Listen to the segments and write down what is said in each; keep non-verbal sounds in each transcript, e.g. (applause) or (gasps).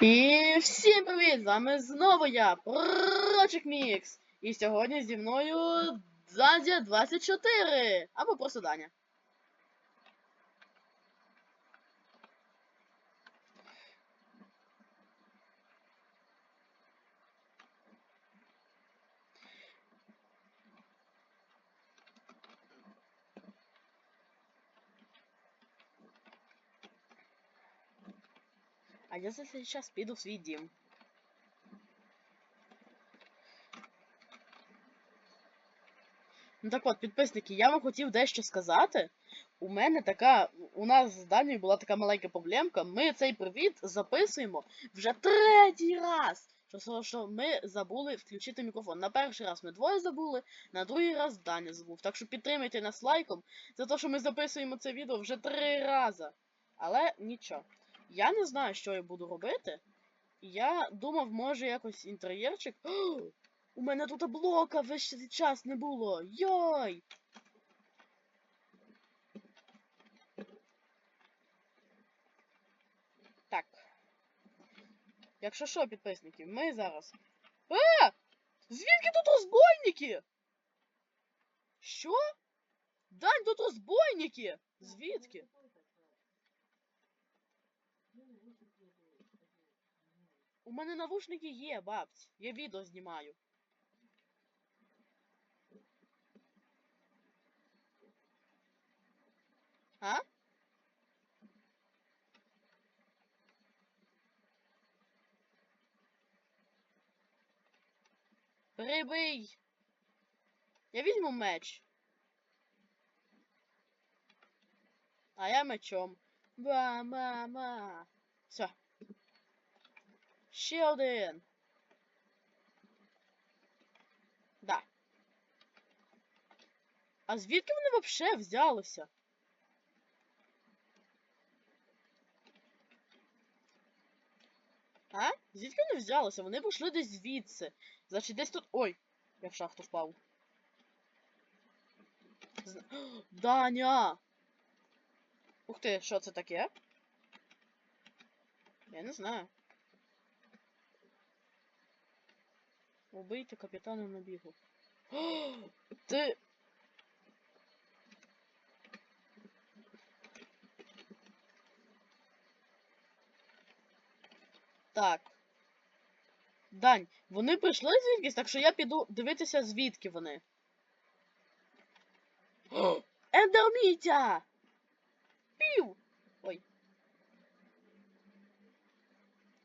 І всім привіт! З вами знову я, Прочик Мікс. І сьогодні зі мною Дадя 24. Або просто Даня. А я за цей піду в свій дім. Ну так от, підписники, я вам хотів дещо сказати. У мене така. У нас з Данією була така маленька проблемка. Ми цей привіт записуємо вже третій раз. Що, що ми забули включити мікрофон. На перший раз ми двоє забули, на другий раз Даня забув. Так що підтримайте нас лайком за те, що ми записуємо це відео вже три рази. Але нічого. Я не знаю, що я буду робити. Я думав, може якось інтер'єрчик. (gasps) У мене тут блока весь час не було. Йой! Так. Якщо що, підписники, ми зараз. А! Звідки тут розбойники? Що? Дань, тут розбойники! Звідки? У мене навушники є, бабць. Я відео знімаю. А? Прибий! Я візьму меч. А я мечом. Ба-ма-ма. Все. Ще один. Да. А звідки вони взагалі взялися? А? Звідки вони взялися? Вони пішли десь звідси. Значить, десь тут. Ой! Я в шахту впав. Зна... (gasps) Даня! Ух ти, що це таке? Я не знаю. Убийте капітана на бігу. О, (gasps) ти. Так. Дань, вони прийшли звідкись, так що я піду дивитися, звідки вони. (gasps) Ендермітя! Пів! Ой.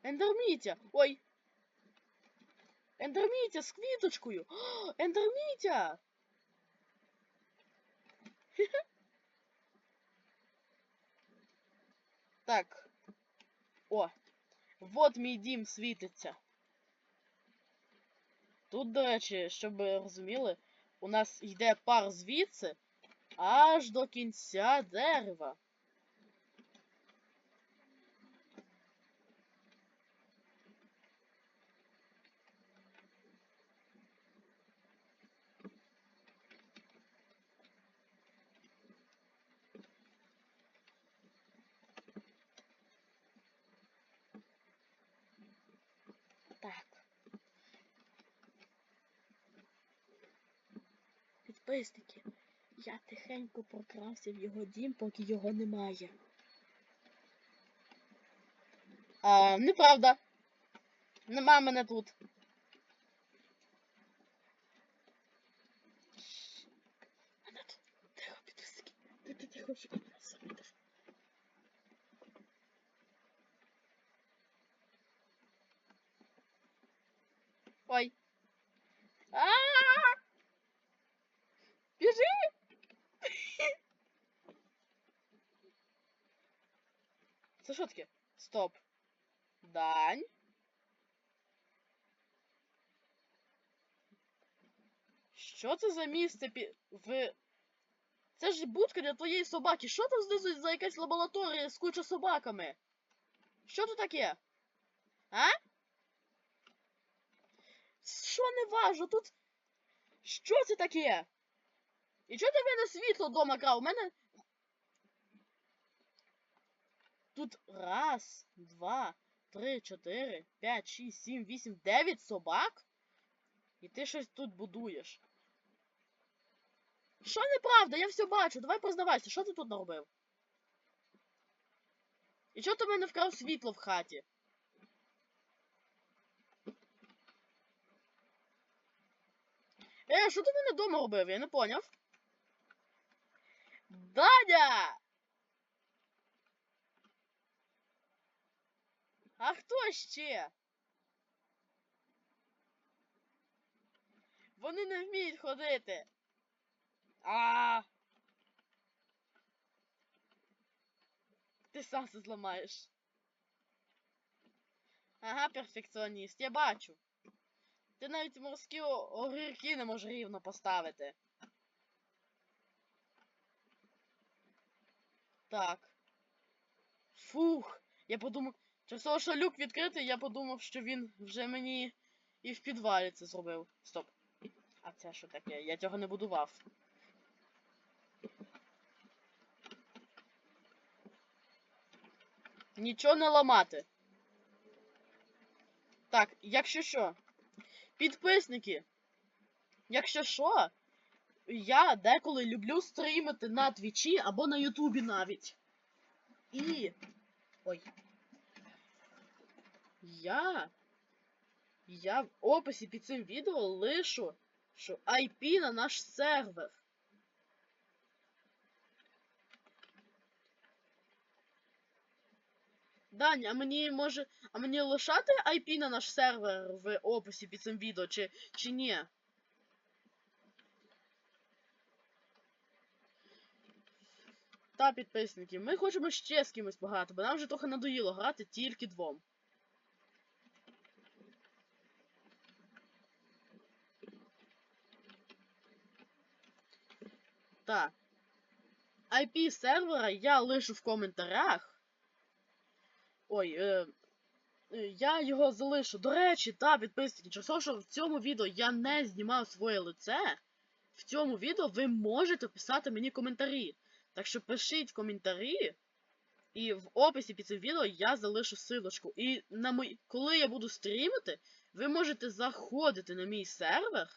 Ендермітя! Ой! Ендермітя з квіточкою! Ендермітя! (laughs) Так. О! Вот мій дім світиться. Тут, до речі, щоб ви розуміли, у нас йде пар звідси аж до кінця дерева. Підписники, я тихенько прокрався в його дім, поки його немає. А, неправда. Нема мене тут. Мене тут. Тихо, підписники. Тихо, тихо, щоб мене замітив. Ой. А! Біжи! Це що таке? Стоп. Дань. Це за місце пі... в... Це ж будка для твоєї собаки. Що там знизу за якась лабораторія з куча собаками? Що тут таке? А? Що не важно? Тут. Що це таке? І чого ти в мене світло вдома крав? У мене. Тут раз, два, три, чотири, п'ять, шість, сім, вісім, дев'ять собак? І ти щось тут будуєш. Що неправда? Я все бачу. Давай признавайся, що ти тут наробив? І чого ти в мене вкрав світло в хаті? Е, що ти в мене вдома робив? Я не поняв. Даня! А хто ще? Вони не вміють ходити. А. Ти сам все зламаєш. Ага, перфекціоніст, я бачу. Ти навіть морські огірки не можеш рівно поставити. Так. Фух. Я подумав. Через того, що люк відкритий, я подумав, що він вже мені і в підвалі це зробив. Стоп. А це що таке? Я цього не будував. Нічого не ламати. Так, якщо що, підписники, якщо що, я деколи люблю стрімити на Твічі або на Ютубі навіть. І. Ой. Я. Я в описі під цим відео лишу, що IP на наш сервер. Дань, а мені може. А мені лишати IP на наш сервер в описі під цим відео, чи, чи ні? Та, підписники, ми хочемо ще з кимось пограти, бо нам вже трохи надоїло грати тільки двом. Так. IP сервера я лишу в коментарях. Ой, е, е, я його залишу. До речі, та, підписники, через те, що в цьому відео я не знімав своє лице. В цьому відео ви можете писати мені коментарі. Так що пишіть коментарі. І в описі під цим відео я залишу силочку. І на мої... коли я буду стрімити, ви можете заходити на мій сервер.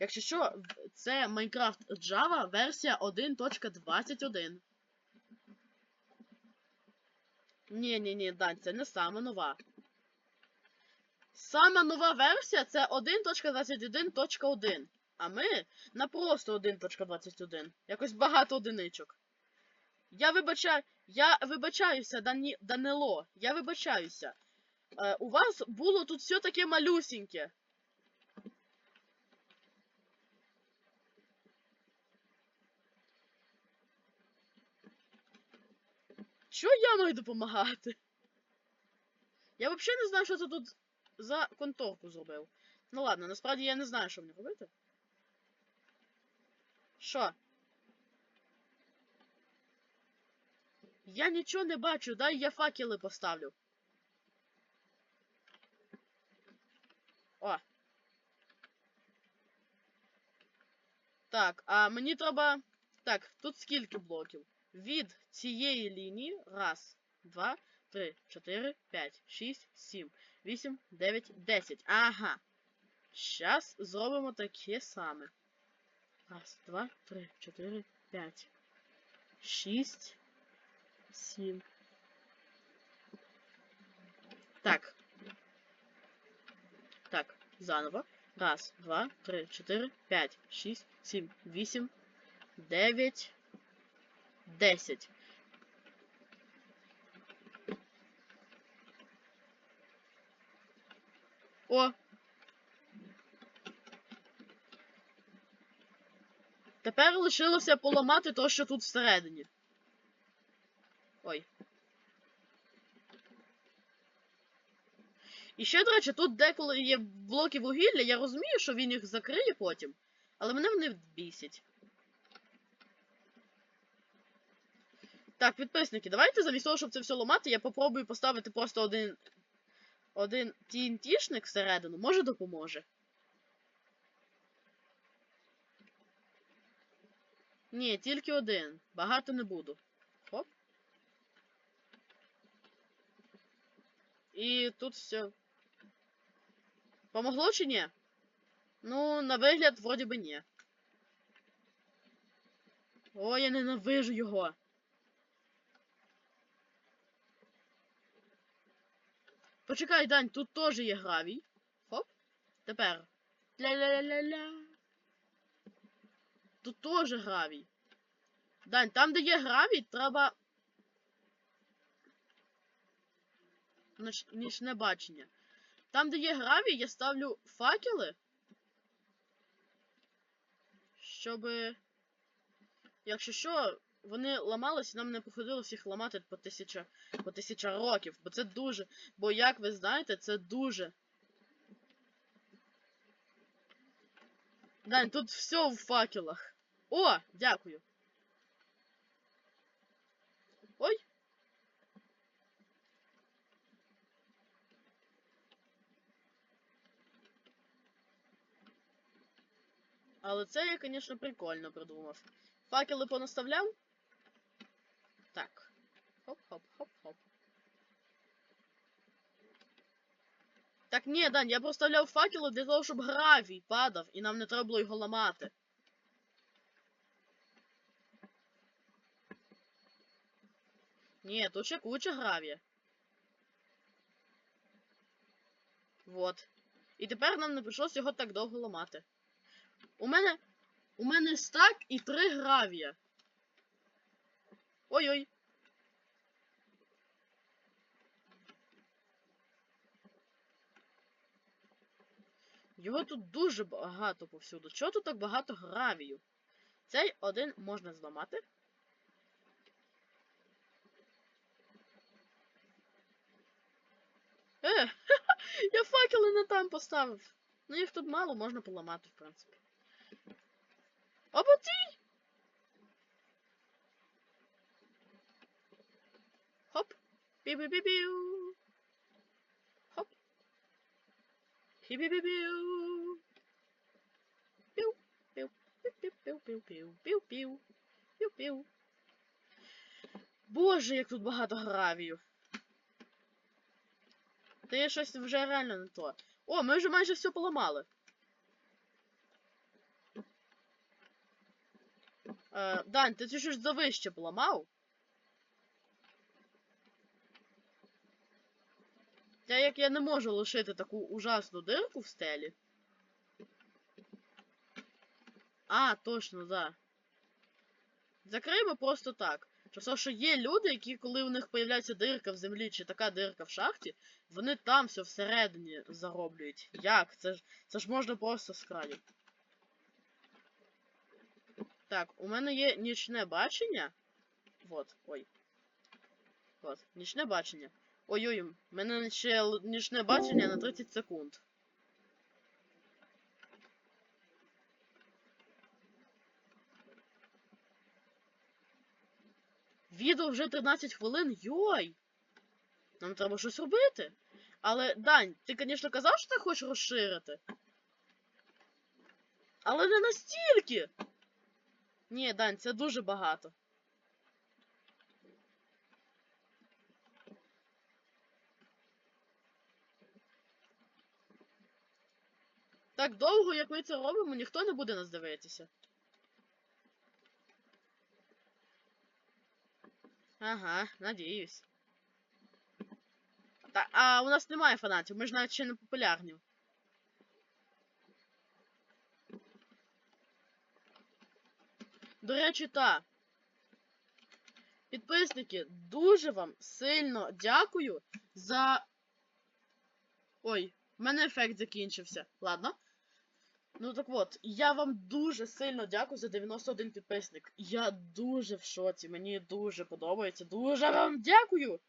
Якщо що, це Minecraft Java версія 1.21. Ні, ні, ні, Дань, це не сама нова. Сама нова версія це 1.21.1. А ми на просто 1.21. Якось багато одиничок. Я вибачаю, я вибачаюся, Дані... Данило. Я вибачаюся. Е, у вас було тут все таке малюсіньке. Чого я маю допомагати? Я взагалі не знаю, що це тут за конторку зробив. Ну ладно, насправді я не знаю, що мені робити. Що? Я нічого не бачу, дай я факели поставлю. О. Так, а мені треба. Так, тут скільки блоків? Від цієї лінії. Раз, два, три, чотири, п'ять, шість, сім, вісім, дев'ять, десять. Ага. Щас зробимо таке саме. Раз, два, три, чотири, п'ять. Шість. Сім. Так. Так, заново. Раз, два, три, чотири, п'ять, шість, сім, вісім, дев'ять, десять. О! Тепер лишилося поламати то, що тут всередині. Ой. І ще, до речі, тут деколи є блоки вугілля, я розумію, що він їх закриє потім, але мене вони бісять. Так, підписники, давайте замість того, щоб це все ламати, я попробую поставити просто один. Один TNT-шник всередину, може допоможе. Ні, тільки один. Багато не буду. Хоп. І тут все. Помогло чи ні? Ну, на вигляд, вроді би ні. О, я ненавижу його. Почекай, Дань, тут теж є гравій. Хоп. Тепер. Ля-ля-ля-ля-ля. Тут теж гравій. Дань, там, де є гравій, треба. Нічне бачення. Там, де є гравій, я ставлю факели. Щоб. Якщо що, вони ламались, і нам не приходилось їх ламати по тисяча, по тисяча років. Бо це дуже. Бо, як ви знаєте, це дуже. Дань, тут все в факелах. О, дякую. Ой. Але це я, звісно, прикольно придумав. Факели понаставляв? Так. Хоп-хоп-хоп-хоп. Так ні, Дань, я проставляв факели для того, щоб гравій падав, і нам не треба було його ламати. Ні, тут ще куча гравія. Вот. І тепер нам не прийшлось його так довго ламати. У мене. У мене стак і три гравія. Ой-ой. Його тут дуже багато повсюду. Чого тут так багато гравію? Цей один можна зламати. Е, (laughs) я факели не там поставив. Ну їх тут мало, можна поламати, в принципі. Оботі! Хоп. Пі-пі-пі-піу. Хоп. Пі-пі-пі-піу. Піу. Піу. Піу-піу-піу-піу. Піу-піу. Піу-піу. Боже, як тут багато гравію. Є щось вже реально не то. О, ми вже майже все поламали. Дань, ти щось завище поламав? Та як я не можу лишити таку ужасну дирку в стелі. А, точно, да. Закриємо просто так. Просто що є люди, які, коли у них появляється дирка в землі чи така дирка в шахті, вони там все всередині зароблюють. Як? Це ж це ж можна просто з краю. Так, у мене є нічне бачення. Вот, ой. Вот, нічне бачення. Ой-ой, у мене ще нічне бачення на 30 секунд. Відео вже 13 хвилин. Йой! Нам треба щось робити. Але, Дань, ти, звісно, казав, що ти хочеш розширити. Але не настільки. Ні, Дань, це дуже багато. Так довго, як ми це робимо, ніхто не буде нас дивитися. Ага, надіюсь. Та, а у нас немає фанатів, ми ж навіть ще не популярні. До речі, та. Підписники, дуже вам сильно дякую за. Ой, в мене ефект закінчився. Ладно. Ну так от, я вам дуже сильно дякую за 91 підписник. Я дуже в шоці, мені дуже подобається. Дуже вам дякую!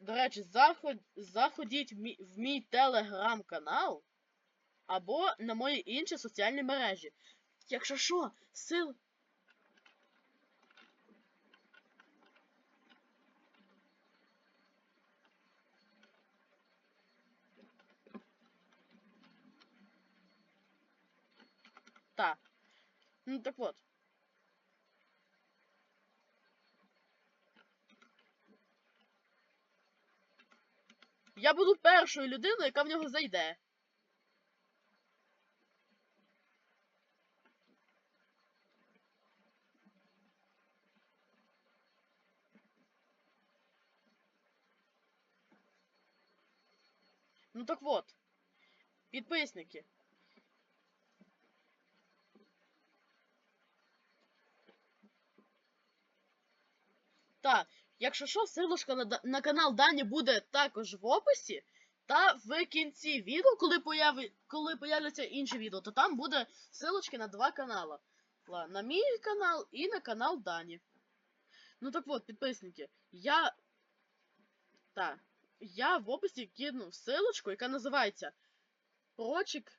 До речі, заход... заходіть в мій, телеграм-канал або на мої інші соціальні мережі. Якщо що, сил. Так. Ну так от. Я буду першою людиною, яка в нього зайде. Ну так вот, підписники. Так, якщо що, силочка на, на канал Дані буде також в описі, та в кінці відео, коли, появи, коли появляться інші відео, то там буде силочки на два канали. На мій канал і на канал Дані. Ну так от, підписники, я. Так. Я в описі кинув силочку, яка називається project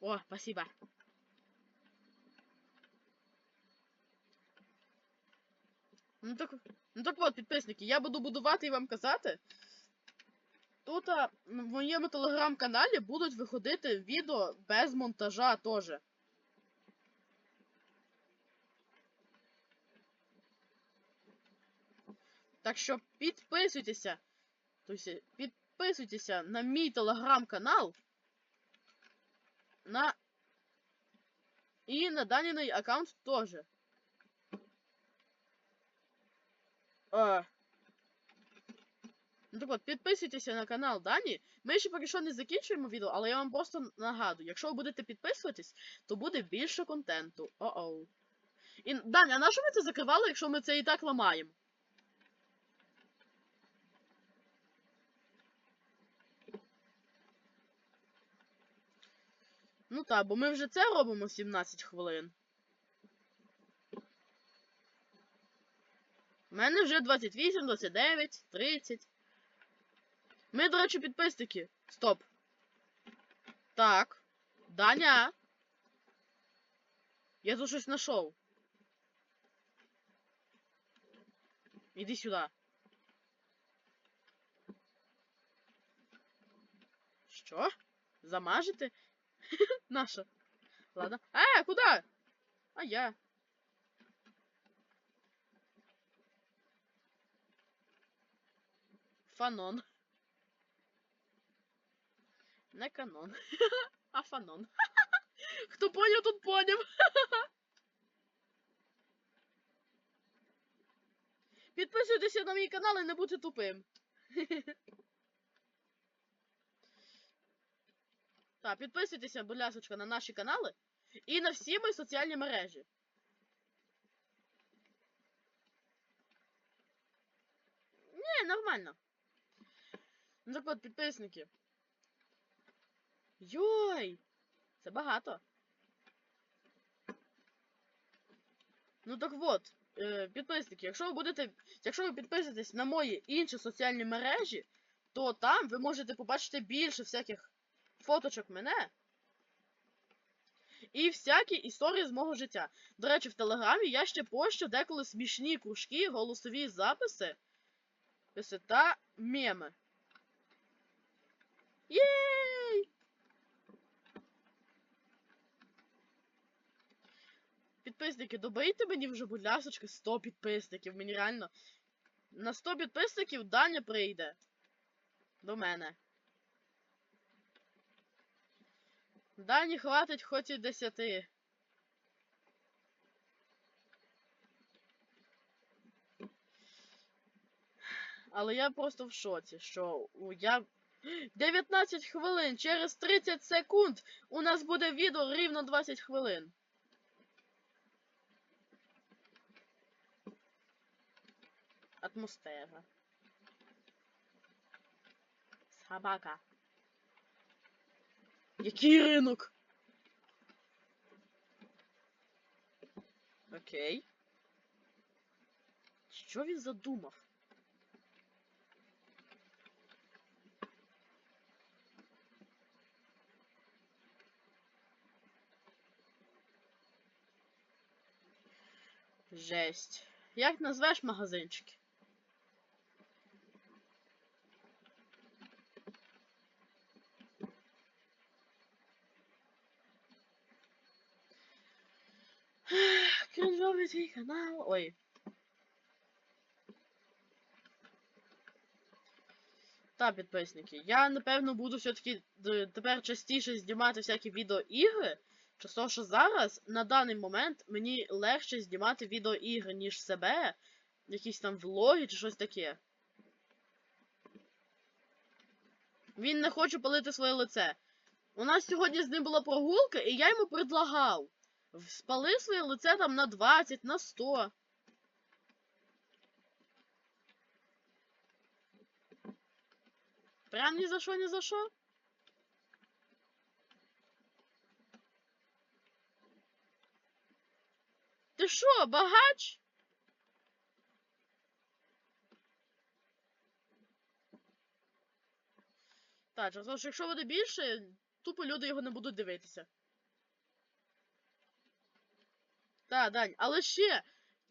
О, спасибо. Ну так, ну так от, підписники, я буду будувати і вам казати. Тут а, в моєму телеграм-каналі будуть виходити відео без монтажа теж. Так що підписуйтеся. Тобто, підписуйтеся на мій телеграм-канал. На... І на Даніний аккаунт теж. Е. Ну так от, підписуйтеся на канал Дані. Ми ще поки що не закінчуємо відео, але я вам просто нагадую, якщо ви будете підписуватись, то буде більше контенту. О-оу. І Даня, а на що ми це закривали, якщо ми це і так ламаємо? Ну так, бо ми вже це робимо 17 хвилин. У мене вже 28, 29, 30. Ми, до речі, підписники. Стоп. Так. Даня. Я тут щось знайшов. Іди сюди. Що? Замажете? Наша. Ладно. А, куда? А я. Фанон. Не канон. (laughs) А фанон. (laughs) Хто поняв, тут поняв. (laughs) Підписуйтеся на мій канал і не будьте тупим. Так, підписуйтеся, будь ласочка, на наші канали і на всі мої соціальні мережі. Не, нормально. Ну так от, підписники. Йой! Це багато. Ну так от, е, підписники, якщо ви будете. Якщо ви підписуєтесь на мої інші соціальні мережі, то там ви можете побачити більше всяких фоточок мене. І всякі історії з мого життя. До речі, в Телеграмі я ще пощу деколи смішні кружки, голосові записи писи та меми. Єй! Підписники, добийте мені вже, будь ласочка, 100 підписників. Мені реально. На 100 підписників Даня прийде. До мене. Дані хватить хоч і 10. Але я просто в шоці, що я. 19 хвилин, через 30 секунд у нас буде відео рівно 20 хвилин. Атмосфера. Собака. Який ринок? Окей. Що він задумав? Жесть. Як назвеш магазинчики? Кринжовий твій канал. Ой. Та, підписники, я напевно буду все-таки тепер частіше знімати всякі відеоігри. Через того, що зараз, на даний момент, мені легше знімати відеоігри, ніж себе, якісь там влоги чи щось таке. Він не хоче палити своє лице. У нас сьогодні з ним була прогулка, і я йому предлагав. Спали своє лице там на 20, на 100. Прям ні за що, ні за що. Ти що, багач? Так, якщо буде більше, тупо люди його не будуть дивитися. Так, Дань, але ще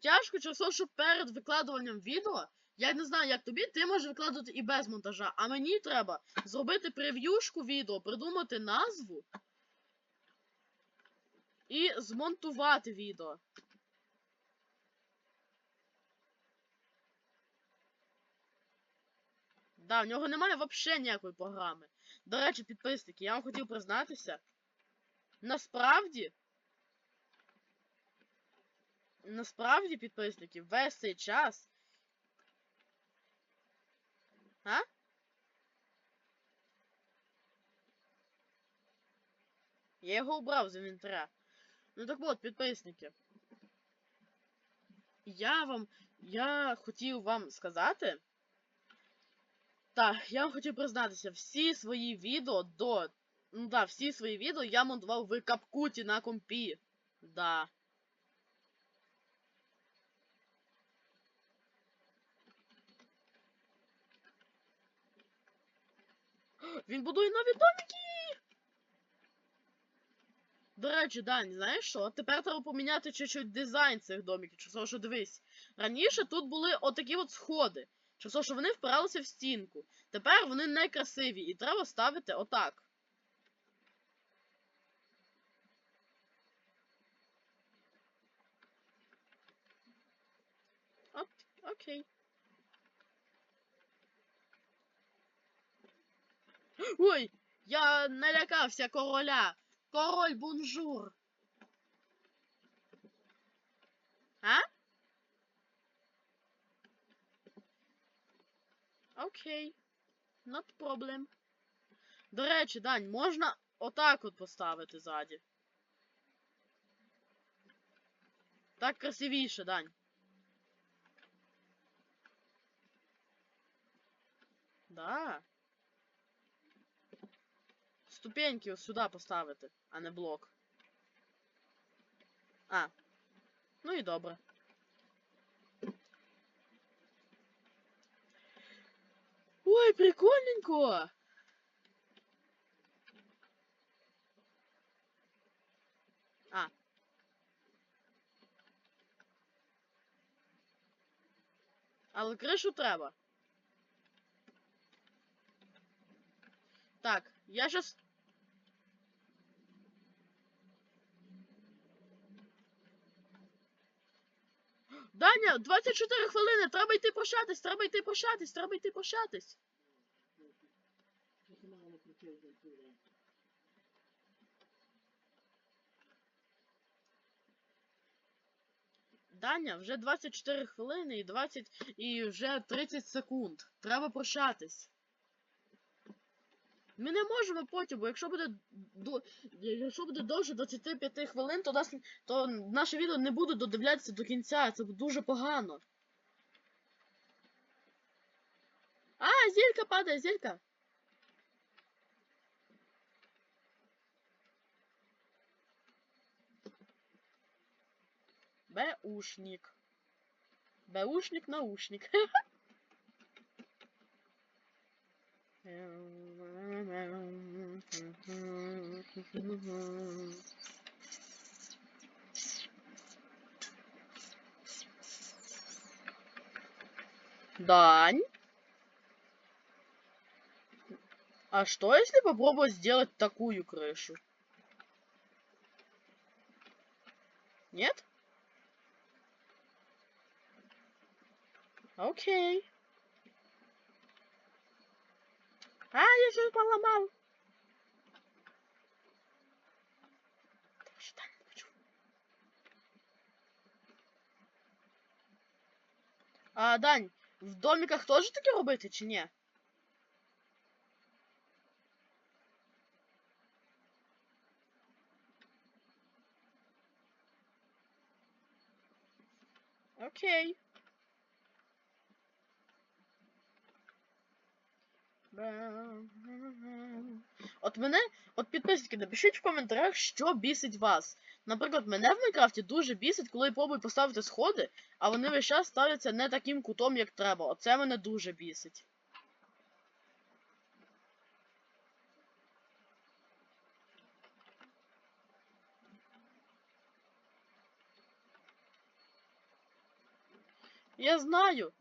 тяжко через те, що перед викладуванням відео, я не знаю, як тобі, ти можеш викладувати і без монтажа, а мені треба зробити прев'юшку відео, придумати назву і змонтувати відео. Да, в нього немає взагалі ніякої програми. До речі, підписники, я вам хотів признатися. Насправді. Насправді, підписники, весь цей час. А? Я його убрав з інвентаря. Ну так от, підписники. Я вам. Я хотів вам сказати. Так, я вам хотів признатися, всі свої відео до. Ну да, всі свої відео я монтував в капкуті на компі. Да. Він будує нові домики! До речі, Дань, знаєш що? Тепер треба поміняти чуть-чуть дизайн цих домиків. Чи що дивись. Раніше тут були отакі от сходи. Чи що вони впиралися в стінку. Тепер вони некрасиві і треба ставити отак. От, окей. Ой, я налякався короля. Король бонжур. А? Окей. Not problem. До речі, Дань, можна отак от поставити ззаді. Так красивіше, Дань. Да. Ступеньки сюди поставити, а не блок. А. Ну і добре. Ой, прикольненько! А. Але кришу треба. Так, я щас. Даня, 24 хвилини, треба йти прощатись, треба йти прощатись, треба йти прощатись. Даня, вже 24 хвилини і 20 і вже 30 секунд. Треба прощатись. Ми не можемо потім, бо якщо буде до, якщо буде довше 25 хвилин, то нас то наше відео не буде додивлятися до кінця. Це дуже погано. А, зілька падає, зілька. Беушник. Беушник, (laughs) Дань. А что, если попробовать сделать такую крышу? Нет? Окей. А, я все поломал. Хочу? А, Дань, в домиках тоже таке робити чи ні? Окей. От мене, от підписники, напишіть в коментарях, що бісить вас. Наприклад, мене в Майнкрафті дуже бісить, коли я пробую поставити сходи, а вони весь час ставляться не таким кутом, як треба. Оце мене дуже бісить. Я знаю.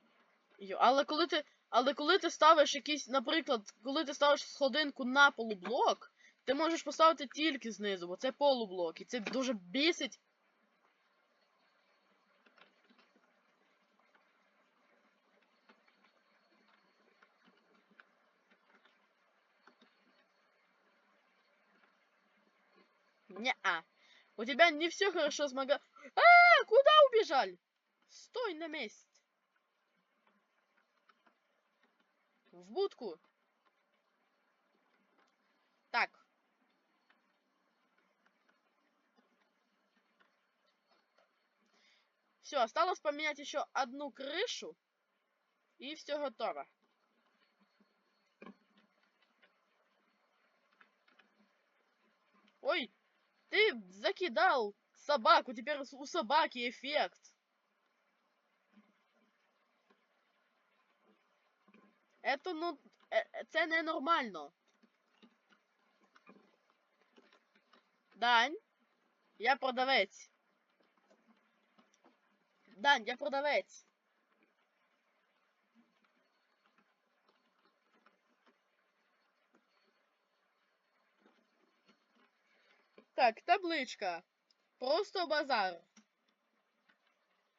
Але коли ти. Але коли ти ставиш якийсь, наприклад, коли ти ставиш сходинку на полублок, ти можеш поставити тільки знизу, бо це полублок. І це дуже бісить. Не-а. У тебя не все хорошо с мага... А, куда убежали? Стой на месте. В будку. Так. Все, осталось поменять еще одну крышу. И все готово. Ой, ты закидал собаку, теперь у собаки эффект. Это, ну, е- е, це ненормально. Дань, я продавець. Дань, я продавець. Так, табличка. Просто базар.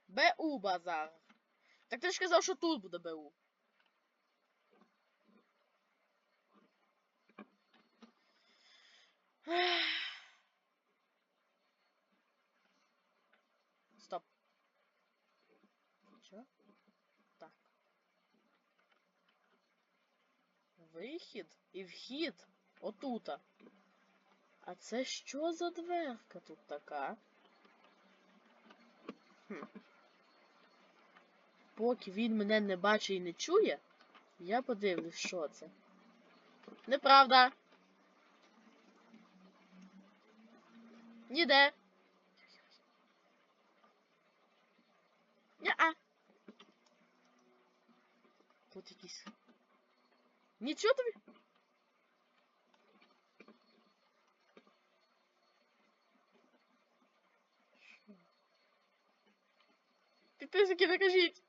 БУ базар. Так ти ж казав, що тут буде БУ. Стоп. Що? Так. Вихід і вхід отута. А це що за дверка тут така? Хм. Поки він мене не бачить і не чує, я подивлюсь, що це. Неправда. Ніде. Ня-а. Тут якийсь. Нічого тобі. Підписники, накажіть.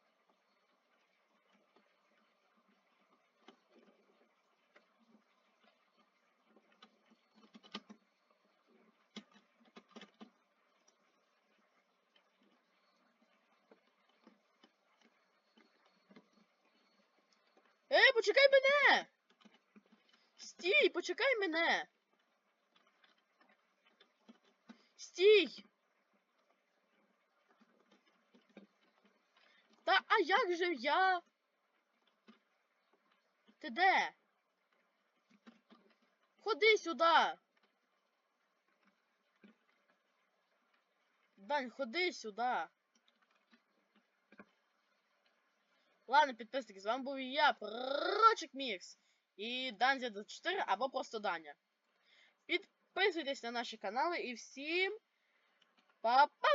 Ей, почекай мене! Стій, почекай мене! Стій! Та а як же я? Ти де? Ходи сюди! Дань, ходи сюди! Ладно, підписники, з вами був я, Прочик Мікс. І Данзя 24 або просто Даня. Підписуйтесь на наші канали і всім па-па!